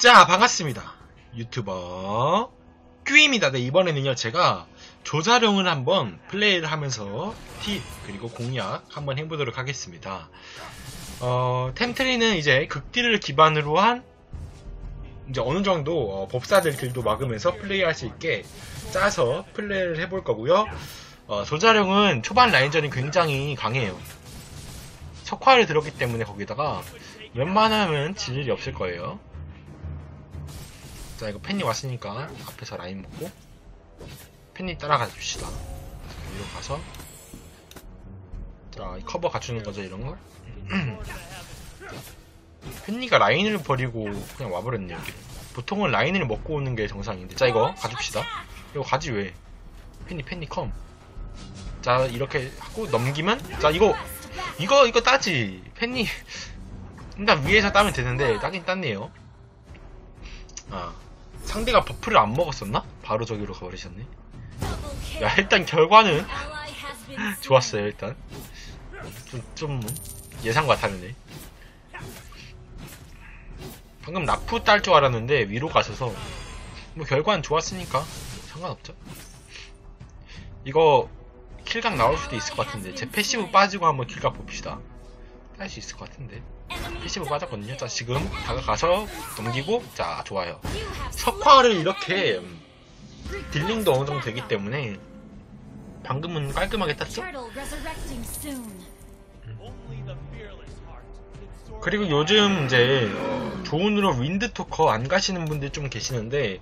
자, 반갑습니다. 유튜버 큐입니다. 네, 이번에는요, 제가 조자룡을 한번 플레이를 하면서 팁, 그리고 공략 한번 해보도록 하겠습니다. 어, 템트리는 이제 극딜을 기반으로 한 이제 어느 정도 어, 법사들 딜도 막으면서 플레이할 수 있게 짜서 플레이를 해볼 거고요. 어, 조자룡은 초반 라인전이 굉장히 강해요. 석화를 들었기 때문에 거기다가 웬만하면 질 일이 없을 거예요. 자 이거 팬이 왔으니까 앞에서 라인 먹고 팬이 따라가 줍시다. 위로 가서 자이 커버 갖추는 거죠 이런 거. 팬니가 라인을 버리고 그냥 와버렸네 여기. 보통은 라인을 먹고 오는 게 정상인데 자 이거 가줍시다. 이거 가지 왜? 팬니 팬니 컴. 자 이렇게 하고 넘기면 자 이거 이거 이거 따지 팬니 일단 위에서 따면 되는데 따긴 땄네요. 아 상대가 버프를 안 먹었었나? 바로 저기로 가버리셨네. 야 일단 결과는 좋았어요 일단 좀, 좀 예상과 다르네. 방금 라프 딸 줄 알았는데 위로 가셔서 뭐 결과는 좋았으니까 상관없죠. 이거 킬각 나올 수도 있을 것 같은데 제 패시브 빠지고 한번 킬각 봅시다. 딸수 있을 것 같은데 패시브 빠졌거든요. 자 지금 다가가서 넘기고 자 좋아요. 석화를 이렇게 음, 딜링도 어느 정도 되기 때문에 방금은 깔끔하게 땄죠? 그리고 요즘 이제 어, 좋은으로 윈드토커 안 가시는 분들 좀 계시는데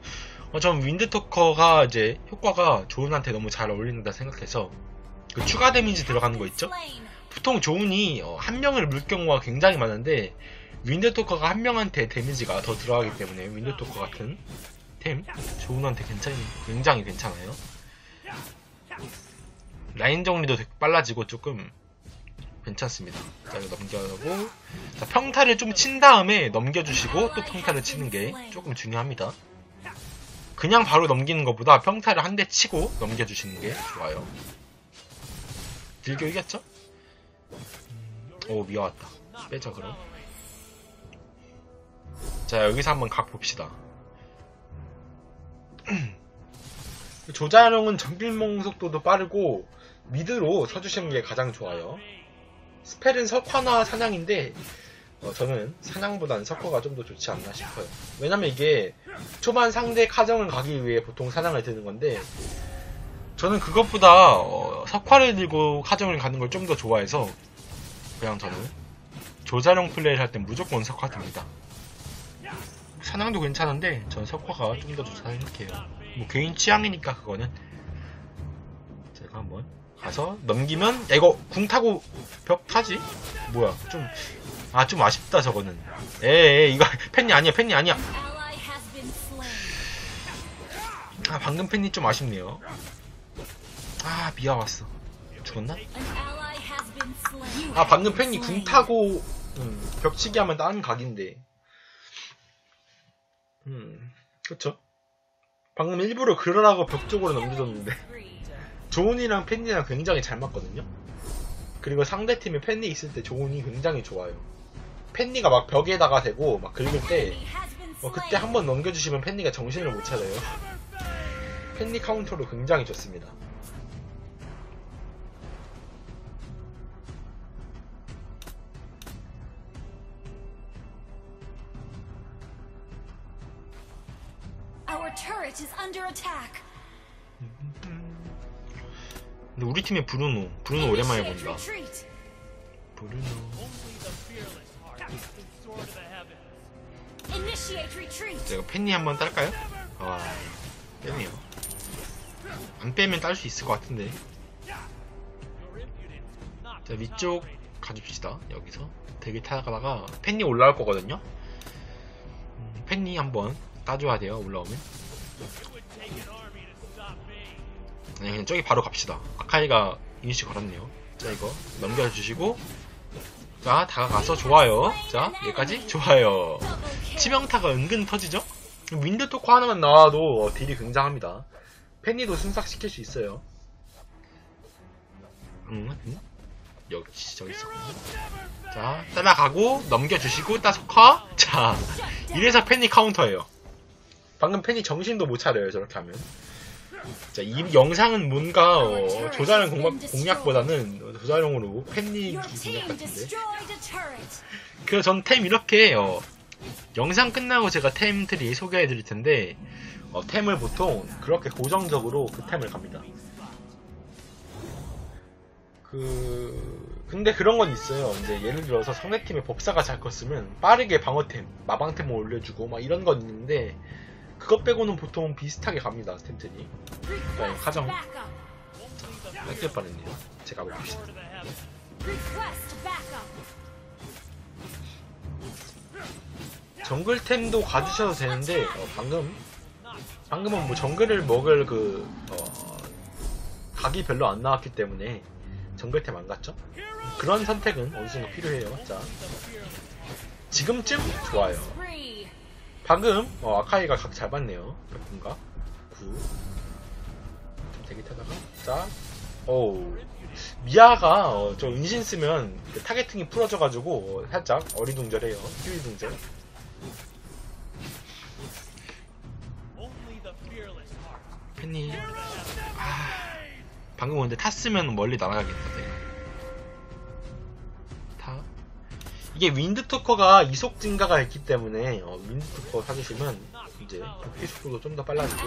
어, 전 윈드토커가 이제 효과가 조은한테 너무 잘 어울린다 생각해서 그 추가 데미지 들어가는 거 있죠? 보통 조은이 어, 한 명을 물 경우가 굉장히 많은데 윈드토커가 한 명한테 데미지가 더 들어가기 때문에 윈드토커 같은 템 조은한테 괜찮, 굉장히 괜찮아요. 라인 정리도 되게 빨라지고 조금 괜찮습니다. 자 이거 넘겨고 자, 평타를 좀 친 다음에 넘겨주시고 또 평타를 치는 게 조금 중요합니다. 그냥 바로 넘기는 것보다 평타를 한 대 치고 넘겨주시는 게 좋아요. 딜교 이겼죠? 오 미아 왔다. 빼자 그럼. 자 여기서 한번 각 봅시다. 조자룡은 전길몽 속도도 빠르고 미드로 서주시는 게 가장 좋아요. 스펠은 석화나 사냥인데 어, 저는 사냥보다는 석화가 좀 더 좋지 않나 싶어요. 왜냐면 이게 초반 상대 카정을 가기 위해 보통 사냥을 드는 건데 저는 그것보다 어, 석화를 들고 카정을 가는 걸 좀 더 좋아해서 그냥 저는 조자룡 플레이를 할 땐 무조건 석화 듭니다. 사냥도 괜찮은데 전 석화가 좀 더 좋다 생각해요. 뭐 개인 취향이니까 그거는 제가 한번 가서 넘기면 야 이거 궁 타고 벽 타지? 뭐야 좀 아 좀 아쉽다 저거는 에에 이거 팬이 아니야 팬이 아니야 아 방금 팬이 좀 아쉽네요 아 미아 왔어 죽었나? 아 방금 팬이 궁 타고 음, 벽치기 하면 다른 각인데 음 그쵸 방금 일부러 그러라고 벽 쪽으로 넘겨줬는데 조은이랑 팬니랑 굉장히 잘 맞거든요. 그리고 상대팀에 팬니 있을 때 조은이 굉장히 좋아요. 팬니가 막 벽에다가 대고 막 긁을 때 어, 그때 한 번 넘겨주시면 팬니가 정신을 못 차려요. 팬니 카운터로 굉장히 좋습니다. Turret is under attack. 근데 우리 팀의 브루노, 브루노 오랜만에 본다. 브루노. 제가 팬니 한번 딸까요? 와, 빼네요. 안 빼면 딸 수 있을 것 같은데. 자, 위쪽 가줍시다. 여기서. 되게 타다가 팬니 올라올 거거든요. 음, 팬니 한번 따줘야 돼요. 올라오면. 그냥 저기 바로 갑시다. 아카이가 이니시 걸었네요. 자, 이거 넘겨주시고. 자, 다가가서 좋아요. 자, 여기까지 좋아요. 치명타가 은근 터지죠? 윈드 토커 하나만 나와도 어, 딜이 굉장합니다. 팬니도 순삭시킬 수 있어요. 응, 응? 여기, 저기 있어. 자, 따라가고, 넘겨주시고, 따석화. 자, 자, 이래서 팬이 카운터예요. 방금 팬이 정신도 못 차려요, 저렇게 하면. 자, 이 영상은 뭔가 어, 조자룡 공략, 공략 보다는 조자룡으로 팬리 공략 같은데. 그래서 전 템 이렇게 어, 영상 끝나고 제가 템들이 소개해 드릴 텐데 어, 템을 보통 그렇게 고정적으로 그 템을 갑니다. 그 근데 그런 건 있어요. 이제 예를 들어서 상대팀의 법사가 잘 컸으면 빠르게 방어템, 마방템을 올려주고 막 이런 건 있는데 그것 빼고는 보통 비슷하게 갑니다. Request 가정. backup. 뺏길 뻔했네요. 제가 봅시다. 정글템도 가주셔도 되는데 어, 방금 방금은 뭐 정글을 먹을 그 어, 각이 별로 안 나왔기 때문에 정글템 안 갔죠? 그런 선택은 어느 정도 필요해요. 자 지금쯤 좋아요. 방금 어, 아카이가 각. 몇 분가? 9. 좀 대기 타다가 자, 오 미아가 어, 저 은신 쓰면 그 타겟팅이 풀어져가지고 어, 살짝 어리둥절해요. 휴이둥절. 팬니 아, 방금 근데 탔으면 멀리 날아가겠다 이게 윈드토커가 이속 증가가 있기 때문에 어, 윈드토커 사주시면 이제 복귀 속도도 좀 더 빨라지고.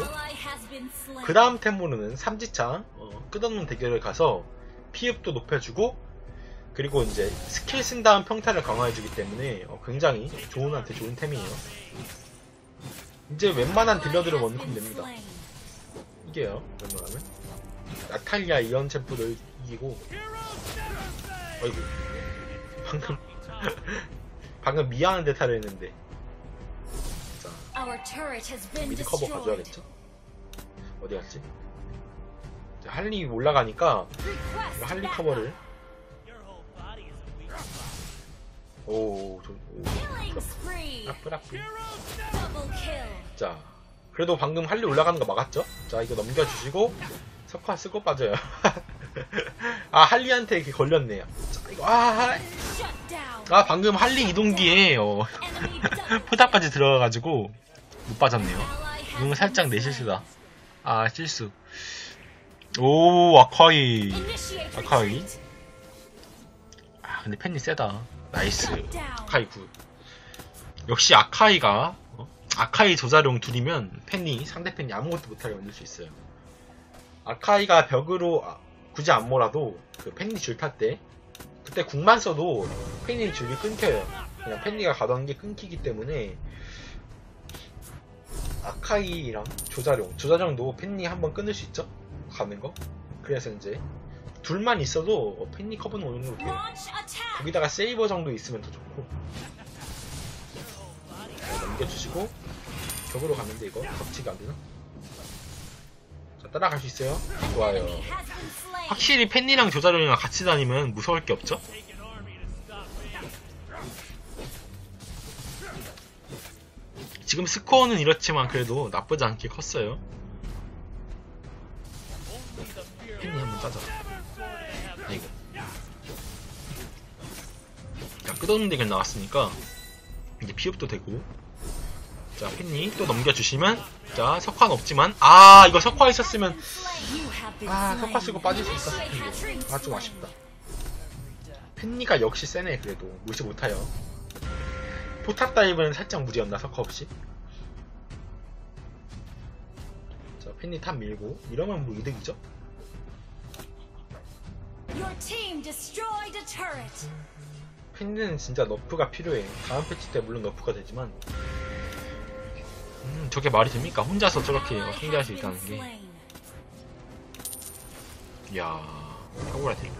그 다음 템으로는 삼지창 어, 끝없는 대결을 가서 피흡도 높여주고 그리고 이제 스킬 쓴 다음 평타를 강화해주기 때문에 어, 굉장히 좋은한테 좋은 템이에요 이제 웬만한 딜러들을 been 됩니다. 이게요 웬만하면 나탈리아 이언 챔프를 이기고 어이구 방금 방금 미안한 데타를 했는데 미리 커버. 가져야겠죠 어디 갔지 자, 할리 올라가니까 할리. 커버를 오, 좀, 오, kill. 자, 그래도 방금 할리 올라가는 거 막았죠? 자, 이거 넘겨주시고, 석화 쓰고 빠져요. 아, 할리한테 이렇게 걸렸네요. 자, 이거, 아. 아, 방금 할리 이동기에, 어, 포탑까지 들어가가지고, 못 빠졌네요. 이건 살짝 내 실수다. 아, 실수. 오, 아카이. 아카이. 아, 근데 팬이 세다. 나이스. 아카이 굿. 역시 아카이가 어? 아카이 조자룡 둘이면 팬이 상대 팬이 아무것도 못하게 만들 수 있어요. 아카이가 벽으로 아, 굳이 안 몰아도 그 팬이 줄탈때 그때 궁만 써도 팬이 줄이 끊겨요. 그냥 팬이가 가던 게 끊기기 때문에 아카이랑 조자룡 조자룡도 팬이 한번 끊을 수 있죠? 가는 거. 그래서 이제 둘만 있어도 팬이 커버는 어느 정도 돼요. 거기다가 세이버 정도 있으면 더 좋고 자, 넘겨주시고 벽으로 돼 이거 겹치가 안 되나? 자 따라갈 수 있어요 좋아요 확실히 팬이랑 조자룡이랑 같이 다니면 무서울 게 없죠? 지금 스코어는 이렇지만 그래도 나쁘지 않게 컸어요. 팬이 한번 따자. 아이고 자 끝없는 대결 나왔으니까 이제 피업도 되고 자 팬이 또 넘겨주시면 자 석화는 없지만 아 이거 석화 있었으면 아. 석화 쓰고 빠질 수 있었을 텐데. 아 좀 아쉽다. 팬니가 역시 세네 그래도. 무시 못해요. 포탑 다이브는 살짝 무리였나 석화 없이? 자 팬니 탑 밀고. 이러면 뭐 이득이죠. 팬니는 진짜 너프가 필요해. 다음 패치 때 물론 너프가 되지만 음 저게 말이 됩니까? 혼자서 저렇게 상대할 수 있다는 게. 이야 탁월하 딜.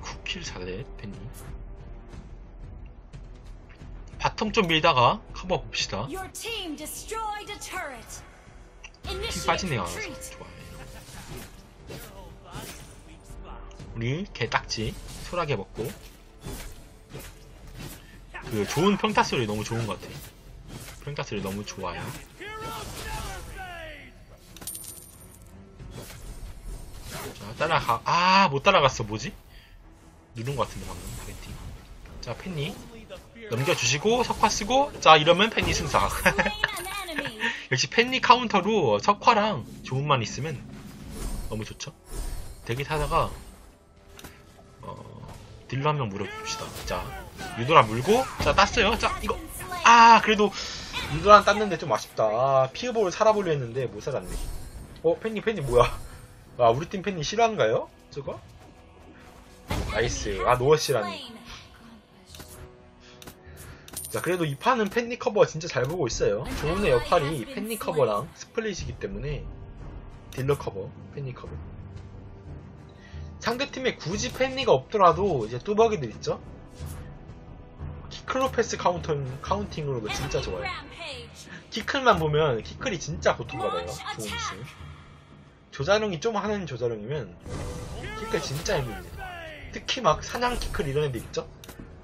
쿠킬 4대 팬니 바텀 좀 밀다가 커버 봅시다. Initiate 빠지네요. 좋아요. 우리 개딱지 소라게 먹고 그 좋은 평타 소리 너무 좋은 것 같아 평타 소리 너무 좋아요. 자 따라가 아 못 따라갔어. 뭐지? 누른 것 같은데 방금. 타겟팅 자 팬니. 넘겨주시고 석화 쓰고 자 이러면 팬니 승사. 역시 팬니 카운터로 석화랑 좋은만 있으면 너무 좋죠? 대기 타다가 어, 딜러 한명 물어봅시다 자 유도라 물고 자 땄어요 자 이거. 아 그래도 유도란 땄는데 좀 아쉽다 아, 피그볼을 살아보려 했는데 못 살았네 어 팬니 팬니 뭐야 아 우리 팀 팬니 실화인가요? 저거? 나이스 아 노어 씨라니 Slain. 자 그래도 이 판은 팬니 커버 진짜 잘 보고 있어요 조은의 역할이 팬니 커버랑 스플릿이기 때문에 딜러 커버 팬니 커버 상대팀에 굳이 팬니가 없더라도 이제 뚜벅이들 있죠? 키클로 패스 카운터, 카운팅으로도 진짜 좋아요. 키클만 보면 키클이 진짜 고통받아요 조은씨 조자룡이 좀 하는 조자룡이면 키클 진짜 힘듭니다. 특히 막 사냥 키클 이런 애들 있죠?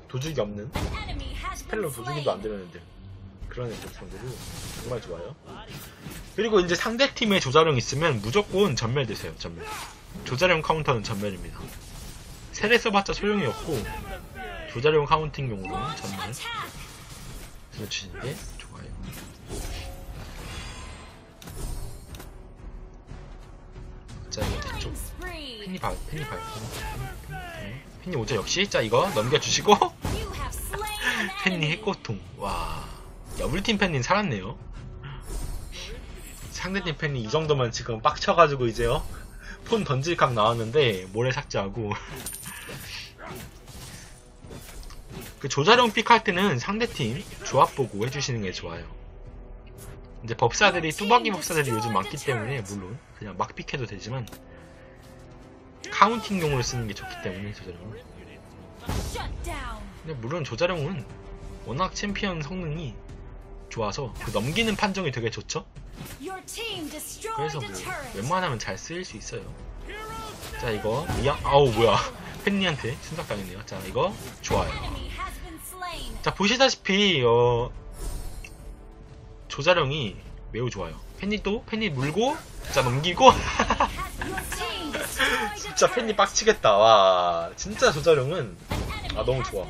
도둑이 없는. 스펠로 도주기도 안. 되는 애들. 그런 애들 상대로 정말 좋아요. 그리고 이제 상대팀에 조자룡 있으면 무조건 전멸 되세요 전멸 조자룡 카운터는 전멸입니다 세례 써봤자 소용이 없고 조자룡 카운팅용으로 전멸. 들어주시는 게 좋아요 자 이거 spree. 팬이 봐 팬이 봐요 팬이 오죠 역시 자 이거 넘겨주시고 enemy. 핵고통. 와. 야, 우리 팀 팬님 살았네요. 상대팀 팬이 이 정도면 지금 빡쳐가지고 이제요. 폰 던질 각 나왔는데 모래 삭제하고. 그 조자룡 픽 할 때는 상대팀 조합 보고 해주시는 게 좋아요. 이제 법사들이 뚜벅이 법사들이 요즘 많기 때문에 물론 그냥 막 픽해도 되지만 카운팅용으로 쓰는 게 좋기 때문에 조자룡은. 근데 물론 조자룡은 워낙 챔피언 성능이 좋아서 그 넘기는 판정이 되게 좋죠. 그래서 뭐. 웬만하면 잘 쓰일 수 있어요. 자 이거 미야 아우 뭐야 팬니한테 순삭당했네요. 자 이거 좋아요. 자 보시다시피 어 조자룡이 매우 좋아요. 팬니도 팬니 물고 자 넘기고 진짜 팬니. 빡치겠다. 와 진짜 조자룡은 아, 너무 좋아.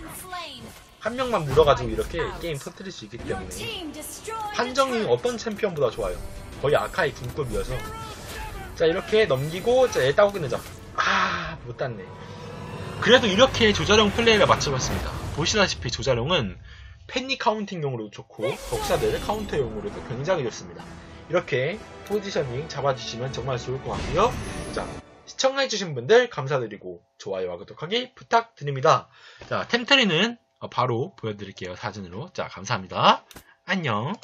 한 명만 물어가지고 이렇게 게임 터뜨릴 수 있기 때문에 판정이. 어떤 챔피언보다 좋아요. 거의 아카이 군급이어서. 자, 이렇게 넘기고, 자, 얘 따고 끝내자. 아, 못 땄네. 그래도 이렇게 조자룡 플레이를 맞춰봤습니다. 보시다시피 조자룡은 팬니 카운팅용으로도 좋고, 복사들 카운터용으로도 굉장히 좋습니다. 이렇게 포지셔닝 잡아주시면 정말 좋을 것 같고요. 자, 시청해주신 분들 감사드리고, 좋아요와 구독하기 부탁드립니다. 자, 템트리는 바로 보여드릴게요. 사진으로. 자, 감사합니다. 안녕.